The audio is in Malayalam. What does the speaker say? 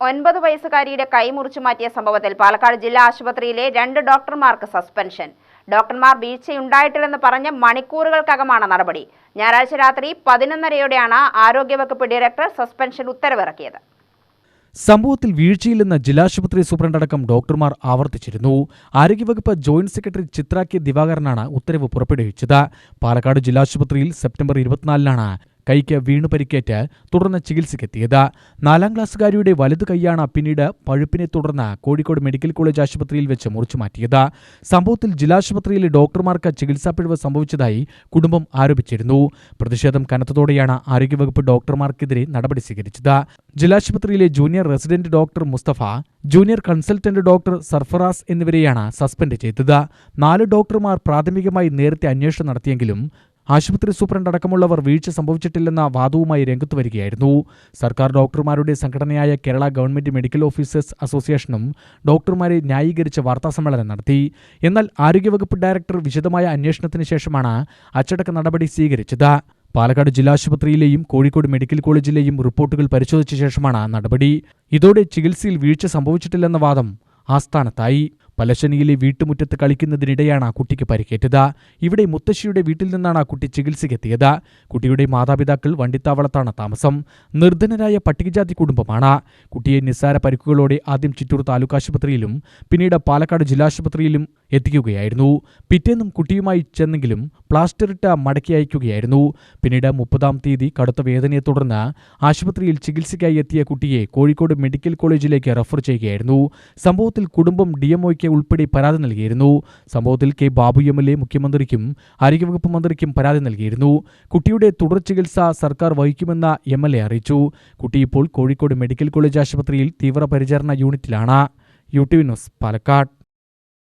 ഒൻപത് വയസ്സുകാരിയുടെ കൈ മുറിച്ചു മാറ്റിയ സംഭവത്തിൽ പാലക്കാട് ജില്ലാ ആശുപത്രിയിലെ രണ്ട് ഡോക്ടർമാർക്ക് സസ്പെൻഷൻ. ഡോക്ടർമാർ വീഴ്ചയുണ്ടായിട്ടില്ലെന്ന് പറഞ്ഞ് മണിക്കൂറുകൾക്കകമാണ് നടപടി. ഞായറാഴ്ച രാത്രി പതിനൊന്നരയോടെയാണ് ആരോഗ്യവകുപ്പ് ഡയറക്ടർ സസ്പെൻഷൻ ഉത്തരവിറക്കിയത്. സംഭവത്തിൽ വീഴ്ചയില്ലെന്ന് ജില്ലാശുപത്രി സൂപ്രണ്ടടക്കം ഡോക്ടർമാർ ആവർത്തിച്ചിരുന്നു. ആരോഗ്യവകുപ്പ് ജോയിന്റ് സെക്രട്ടറി ചിത്ര കെ ദിവാകരനാണ് ഉത്തരവ് പുറപ്പെടുവിച്ചത്. പാലക്കാട് ജില്ലാശുപത്രിയിൽ സെപ്റ്റംബർ ഇരുപത്തിനാലിനാണ് കൈക്ക് വീണു പരിക്കേറ്റ് തുടർന്ന് ചികിത്സയ്ക്കെത്തിയത്. നാലാം ക്ലാസ്സുകാരിയുടെ വലതു കൈയാണ് പിന്നീട് പഴുപ്പിനെ തുടർന്ന് കോഴിക്കോട് മെഡിക്കൽ കോളേജ് ആശുപത്രിയിൽ വെച്ച് മുറിച്ചു മാറ്റിയത്. സംഭവത്തിൽ ജില്ലാശുപത്രിയിലെ ഡോക്ടർമാർക്ക് ചികിത്സാ പിഴവ് സംഭവിച്ചതായി കുടുംബം ആരോപിച്ചിരുന്നു. പ്രതിഷേധം കനത്തതോടെയാണ് ആരോഗ്യവകുപ്പ് ഡോക്ടർമാർക്കെതിരെ നടപടി സ്വീകരിച്ചത്. ജില്ലാശുപത്രിയിലെ junior resident doctor Mustafa junior consultant doctor Sarfaraz എന്നിവരെയാണ് സസ്പെൻഡ് ചെയ്തത്. നാല് ഡോക്ടർമാർ പ്രാഥമികമായി നേരത്തെ അന്വേഷണം നടത്തിയെങ്കിലും ആശുപത്രി സൂപ്രണ്ട് അടക്കമുള്ളവർ വീഴ്ച സംഭവിച്ചിട്ടില്ലെന്ന വാദവുമായി രംഗത്ത് വരികയായിരുന്നു. സർക്കാർ ഡോക്ടർമാരുടെ സംഘടനയായ കേരള ഗവൺമെന്റ് മെഡിക്കൽ ഓഫീസേഴ്സ് അസോസിയേഷനും ഡോക്ടർമാരെ ന്യായീകരിച്ച് വാർത്താസമ്മേളനം നടത്തി. എന്നാൽ ആരോഗ്യവകുപ്പ് ഡയറക്ടർ വിശദമായ അന്വേഷണത്തിന് ശേഷമാണ് അച്ചടക്ക നടപടി സ്വീകരിച്ചത്. പാലക്കാട് ജില്ലാശുപത്രിയിലെയും കോഴിക്കോട് മെഡിക്കൽ കോളേജിലെയും റിപ്പോർട്ടുകൾ പരിശോധിച്ച ശേഷമാണ് നടപടി. ഇതോടെ ചികിത്സയിൽ വീഴ്ച സംഭവിച്ചിട്ടില്ലെന്ന വാദം ആസ്ഥാനത്തായി. പലശനിയിലെ വീട്ടുമുറ്റത്ത് കളിക്കുന്നതിനിടെയാണ് ആ കുട്ടിക്ക് പരിക്കേറ്റത്. ഇവിടെ മുത്തശ്ശിയുടെ വീട്ടിൽ നിന്നാണ് ആ കുട്ടി ചികിത്സയ്ക്കെത്തിയത്. കുട്ടിയുടെ മാതാപിതാക്കൾ വണ്ടിത്താവളത്താണ് താമസം. നിർധനരായ പട്ടികജാതി കുടുംബമാണ്. കുട്ടിയെ നിസ്സാര പരിക്കുകളോടെ ആദ്യം ചിറ്റൂർ താലൂക്ക് ആശുപത്രിയിലും പിന്നീട് പാലക്കാട് ജില്ലാശുപത്രിയിലും എത്തിക്കുകയായിരുന്നു. പിറ്റേന്നും കുട്ടിയുമായി ചെന്നെങ്കിലും പ്ലാസ്റ്ററിട്ട് മടക്കി അയക്കുകയായിരുന്നു. പിന്നീട് മുപ്പതാം തീയതി കടുത്ത വേദനയെ തുടർന്ന് ആശുപത്രിയിൽ ചികിത്സയ്ക്കായി എത്തിയ കുട്ടിയെ കോഴിക്കോട് മെഡിക്കൽ കോളേജിലേക്ക് റഫർ ചെയ്യുകയായിരുന്നു. സംഭവത്തിൽ കുടുംബം ഡിഎംഒയ്ക്ക് ഉൾപ്പെടെ പരാതി നൽകിയിരുന്നു. സംഭവത്തിൽ K Babu M L A മുഖ്യമന്ത്രിക്കും ആരോഗ്യവകുപ്പ് മന്ത്രിക്കും പരാതി നൽകിയിരുന്നു. കുട്ടിയുടെ തുടർ ചികിത്സ സർക്കാർ വഹിക്കുമെന്ന എം എൽ എ അറിയിച്ചു. കുട്ടി ഇപ്പോൾ കോഴിക്കോട് മെഡിക്കൽ കോളേജ് ആശുപത്രിയിൽ തീവ്രപരിചരണ യൂണിറ്റിലാണ്. U T news Palakkad.